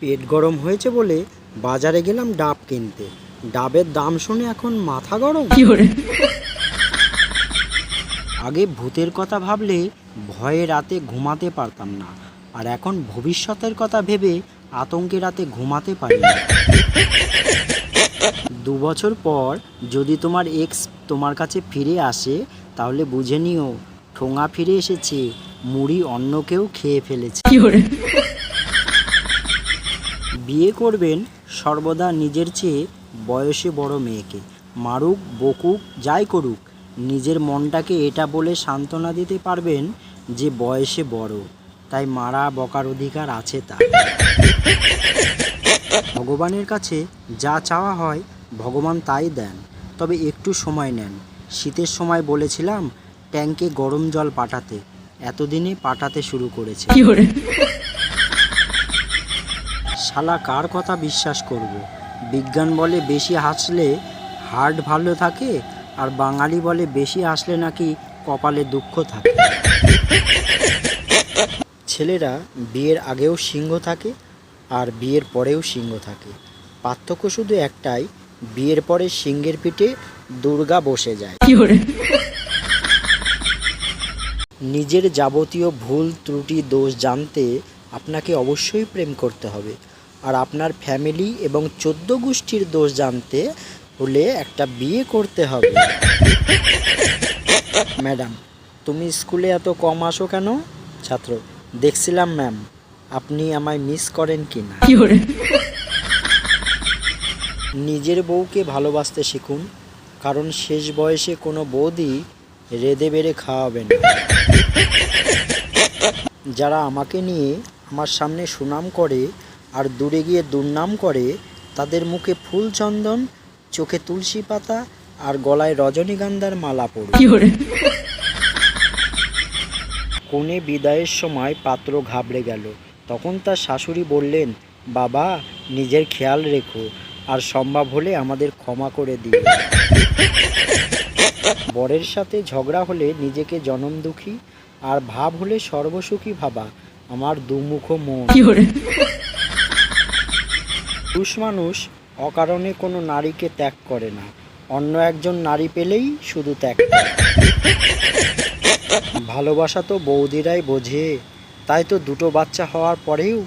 পেট গরম হয়েছে বলে বাজারে গেলাম ডাব কিনতে। ডাবের দাম শুনে এখন মাথা গরম। আগে ভূতের কথা ভাবলে ভয়ে রাতে ঘুমাতে পারতাম না আর এখন ভবিষ্যতের কথা ভেবে আতঙ্কে রাতে ঘুমাতে পারি না। দু বছর পর যদি তোমার এক্স তোমার কাছে ফিরে আসে তাহলে বুঝে নিও ঠোঙা ফিরে এসেছে মুড়ি অন্য কেউ খেয়ে ফেলেছে। বিয়ে করবেন সর্বদা নিজের চেয়ে বয়সে বড় মেয়েকে। মারুক, বকুক, যাই করুক, নিজের মনটাকে এটা বলে সান্ত্বনা দিতে পারবেন যে বয়সে বড়। তাই মারা বকার অধিকার আছে তার। ভগবানের কাছে যা চাওয়া হয় ভগবান তাই দেন। তবে একটু সময় নেন। শীতের সময় বলেছিলাম ট্যাঙ্কে গরম জল পাঠাতে। এতদিনে পাঠাতে শুরু করেছে। শালা কার কথা বিশ্বাস করব? বিজ্ঞান বলে বেশি হাসলে হার্ট ভালো থাকে আর বাঙালি বলে বেশি হাসলে নাকি কপালে দুঃখ থাকে। ছেলেরা বিয়ের আগেও সিংহ থাকে আর বিয়ের পরেও সিংহ থাকে। পার্থক্য শুধু একটাই বিয়ের পরে সিংহের পিঠে দুর্গা বসে যায়। নিজের যাবতীয় ভুল ত্রুটি দোষ জানতে আপনাকে অবশ্যই প্রেম করতে হবে। আর আপনার ফ্যামিলি এবং চোদ্দ গোষ্ঠীর দোষ জানতে হলে একটা বিয়ে করতে হবে। ম্যাডাম তুমি স্কুলে এত কম আসো কেন? ছাত্র দেখছিলাম ম্যাম আপনি আমায় মিস করেন কি না নিজের বউকে ভালোবাসতে শিখুন কারণ শেষ বয়সে কোনো বৌদি রেদে বেড়ে খাওয়াবে না। যারা আমাকে নিয়ে আমার সামনে সুনাম করে আর দূরে গিয়ে দুর্নাম করে তাদের মুখে ফুল চন্দন চোখে তুলসী পাতা আর গলায় রজনীগন্ধার মালা পড়ে কোণে বিদায়ের সময় পাত্র ঘাবড়ে গেল। তখন তার শাশুড়ি বললেন বাবা নিজের খেয়াল রেখো আর সম্ভব হলে আমাদের ক্ষমা করে দিও। বরের সাথে ঝগড়া হলে নিজেকে জনম দুঃখী আর ভাব হলে সর্বসুখী ভাবা আমার দুমুখ মন। পুরুষ মানুষ অকারণে কোনো নারীকে ত্যাগ করে না। অন্য একজন নারী পেলেই শুধু ত্যাগ করে। ভালোবাসা তো বৌদিরাই বোঝে তাই তো দুটো বাচ্চা হওয়ার পরেও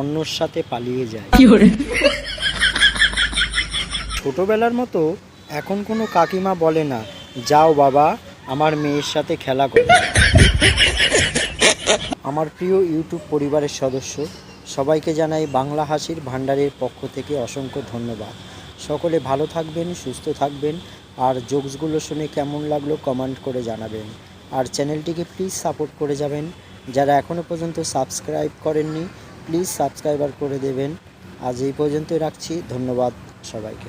অন্যর সাথে পালিয়ে যায়। ছোটবেলার মতো এখন কোনো কাকিমা বলে না যাও বাবা আমার মেয়ের সাথে খেলা করো। আমার প্রিয় ইউটিউব পরিবারের সদস্য সবাইকে জানাই বাংলা হাসির ভাণ্ডারের পক্ষ থেকে অসংখ্য ধন্যবাদ। সকলে ভালো থাকবেন, সুস্থ থাকবেন, আর জোকসগুলো শুনে কেমন লাগল কমেন্ট করে জানাবেন। আর চ্যানেলটিকে প্লিজ সাপোর্ট করে যাবেন। যারা এখনও পর্যন্ত সাবস্ক্রাইব করেননি, প্লিজ সাবস্ক্রাইবার করে দেবেন। আজ এই পর্যন্তই রাখছি। ধন্যবাদ সবাইকে।